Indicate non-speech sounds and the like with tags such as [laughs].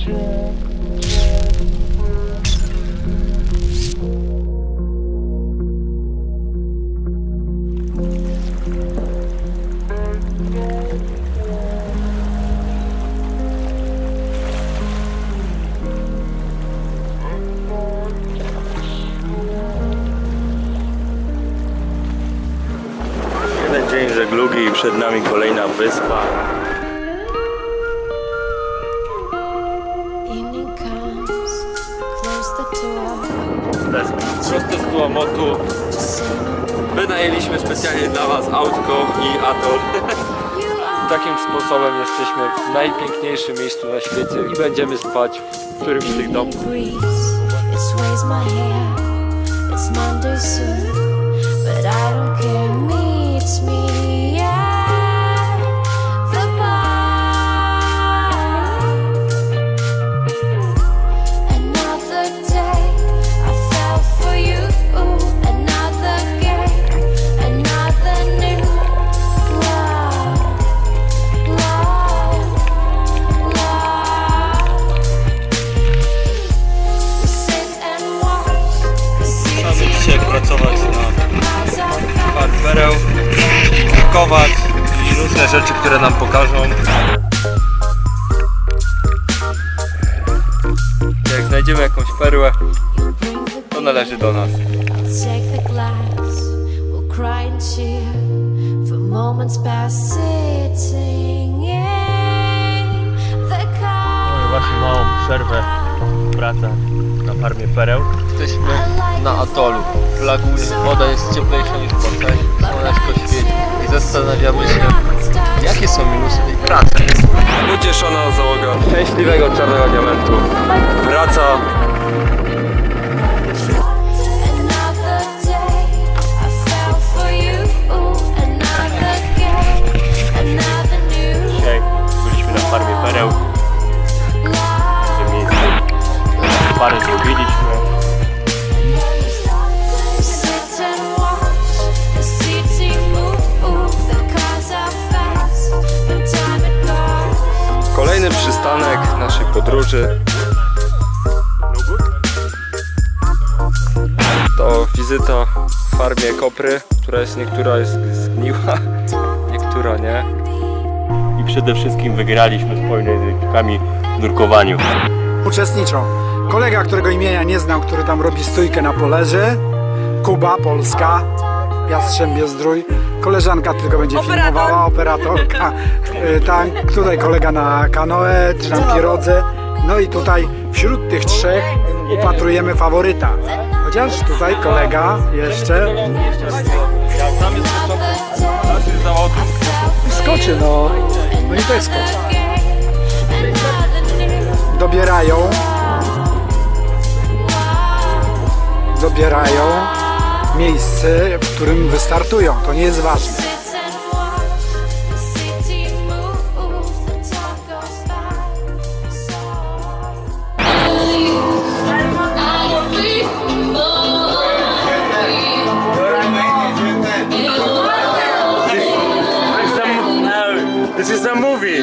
Jeden dzień żeglugi i przed nami kolejna wyspa. Prosto z Tuamotu. Wynajęliśmy specjalnie dla Was autko i atol. [laughs] Takim sposobem jesteśmy w najpiękniejszym miejscu na świecie i będziemy spać w którymś z tych domów. It's Monday soon, but I don't care. Meets me rzeczy, które nam pokażą. Jak znajdziemy jakąś perłę, to należy do nas. Właśnie małą przerwę w pracach na farmie pereł. Jesteśmy na atolu, w lagunie. Woda jest cieplejsza niż w basenie, słoneczko świeci i zastanawiamy się, jakie są minusy tej pracy. Ucieszona załoga szczęśliwego czarnego diamentu wraca Dzisiaj byliśmy na farmie pereł, w tym miejscu parę zrobiliśmy. Podróży to wizyta w farmie kopry, która jest niektóra jest zgniła, [laughs] niektóra nie. I przede wszystkim wygraliśmy z Polinezyjczykami w nurkowaniu. uczestniczą. Kolega, którego imienia nie znam, który tam robi stójkę na polerze. Kuba, Polska. Jastrzębie Zdrój. Koleżanka tylko będzie filmowała, operatorka. [laughs] Y, Tak, tutaj kolega na kanoe, czy na pirodze. No i tutaj wśród tych trzech upatrujemy faworyta. Chociaż tutaj kolega jeszcze skoczy, no. No i też skoczy. Dobierają. Dobierają miejsce, w którym wystartują. To nie jest ważne. This is a movie.